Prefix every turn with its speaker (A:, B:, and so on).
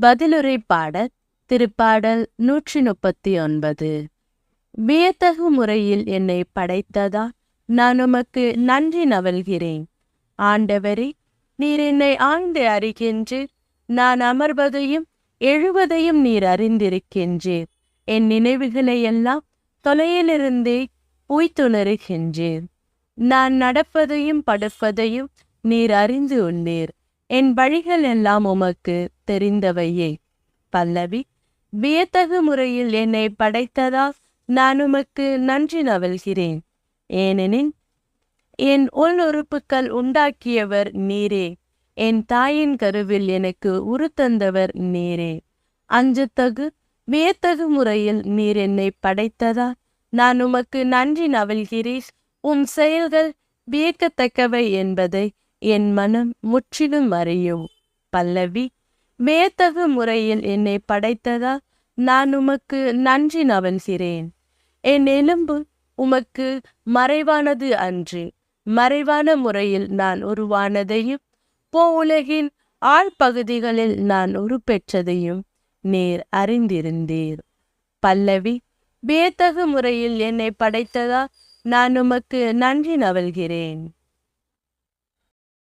A: பதிலுரை பாடல் திருப்பாடல் நூற்றி முப்பத்தி ஒன்பது வியத்தகு முறையில் என்னை படைத்ததா? நான் உமக்கு நன்றி நவல்கிறேன். ஆண்டவரே நீர் என்னை ஆழ்ந்து அறிகின்றீர். நான் அமர்வதையும் எழுவதையும் நீர் அறிந்திருக்கின்றீர். என் நினைவுகளை எல்லாம் தொலையிலிருந்தே உய்த்துணருகின்றீர். நான் நடப்பதையும் படுப்பதையும் நீர் அறிந்து உள்ளீர். என் வழிகள் எல்லாம் உமக்கு தெரிந்தவையே. பல்லவி வியத்தகு முறையில் என்னை படைத்ததா நான் உமக்கு நன்றி நவல்கிறேன். ஏனெனில் என் உள் உறுப்புக்கள் உண்டாக்கியவர் நீரே. என் தாயின் கருவில் எனக்கு உருத்தந்தவர் நீரே. அஞ்சத்தகு வியத்தகு முறையில் நீர் என்னை படைத்ததா நான் உமக்கு நன்றி நவல்கிறீர். உம் செயல்கள் வியக்கத்தக்கவை என்பதை என் மனம் முற்றிலும் அறியும் பல்லவி மேத்தகு முறையில் என்னை படைத்ததா நான் உமக்கு நன்றி நவல்கிறேன் என் எலும்பு உமக்கு மறைவானது அன்று மறைவான முறையில் நான் உருவானதையும் போ உலகின் ஆழ்பகுதிகளில் நான் உருப்பெற்றதையும் நீர் அறிந்திருந்தீர். பல்லவி வியத்தகு முறையில் என்னை படைத்ததா நான் உமக்கு நன்றி நவல்கிறேன்.